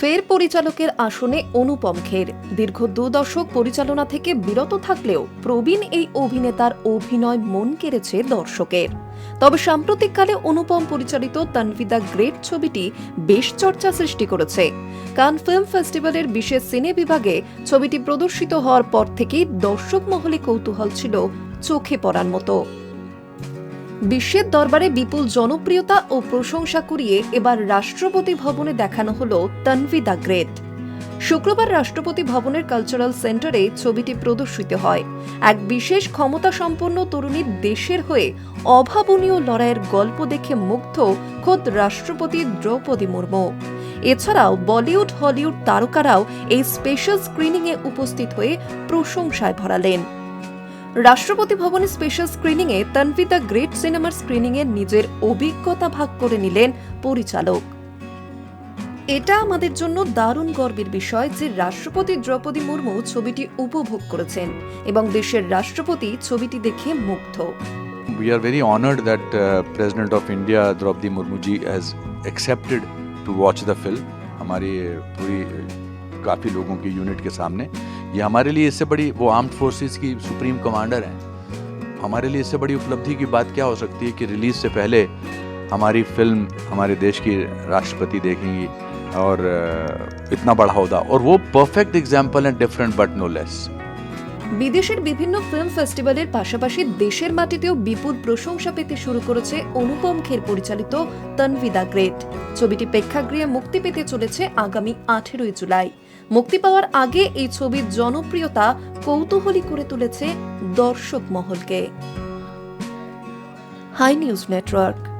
ফের পরিচালকের আসনে অনুপম খের। দীর্ঘ দু দশক পরিচালনা থেকে বিরত থাকলেও প্রবীণ এই অভিনেতার অভিনয় মন কেড়েছে দর্শকের। তবে সাম্প্রতিককালে অনুপম পরিচালিত তানভিদা গ্রেট ছবিটি বেশ চর্চা সৃষ্টি করেছে। কান ফিল্ম ফেস্টিভ্যালের বিশেষ সিনে বিভাগে ছবিটি প্রদর্শিত হওয়ার পর থেকেই দর্শক মহলে কৌতূহল ছিল চোখে পড়ার মতো। বিশ্বের দরবারে বিপুল জনপ্রিয়তা ও প্রশংসা কুড়িয়ে এবার রাষ্ট্রপতি ভবনে দেখানো হল তনভি দ্য গ্রেট। শুক্রবার রাষ্ট্রপতি ভবনের কালচারাল সেন্টারে ছবিটি প্রদর্শিত হয়। এক বিশেষ ক্ষমতা সম্পন্ন তরুণীর দেশের হয়ে অভাবনীয় লড়াইয়ের গল্প দেখে মুগ্ধ খোদ রাষ্ট্রপতি দ্রৌপদী মুর্মু। এছাড়াও বলিউড, হলিউড তারকারাও এই স্পেশাল স্ক্রিনিংয়ে উপস্থিত হয়ে প্রশংসায় ভরালেন। রাষ্ট্রপতি ভবনের special screening A Tanvi the great সিনেমার স্ক্রিনিং এর নিজের অভিজ্ঞতা ভাগ করে নিলেন পরিচালক এটা আমাদের জন্য দারুণ গর্বের বিষয় যে রাষ্ট্রপতি দ্রৌপদী মুর্মু ছবিটি উপভোগ করেছেন এবং দেশের রাষ্ট্রপতি ছবিটি দেখে মুগ্ধ We are very honored that uh, President of India Draupadi Murmu ji has accepted to watch the film. हमारी पूरी काफ़ी लोगों की यूनिट के सामने ये हमारे लिए इससे बड़ी वो आर्म्ड फोर्सेस की सुप्रीम कमांडर हैं हमारे लिए इससे बड़ी उपलब्धि की बात क्या हो सकती है कि रिलीज से पहले हमारी फिल्म हमारे देश की राष्ट्रपति देखेंगी और uh, इतना बड़ा होदा और वो परफेक्ट एग्जाम्पल है डिफरेंट बट नो लेस বিদেশের বিভিন্ন ফিল্ম ফেস্টিভ্যালের পাশাপাশি দেশের মাটিতেও বিপুল প্রশংসা পেতে শুরু করেছে অনুপম খের পরিচালিত তনভি দ্য গ্রেট ছবিটি প্রেক্ষাগৃহে মুক্তি পেতে চলেছে আগামী আঠেরোই জুলাই মুক্তি পাওয়ার আগে এই ছবির জনপ্রিয়তা কৌতূহলী করে তুলেছে দর্শক মহলকে। High News Network.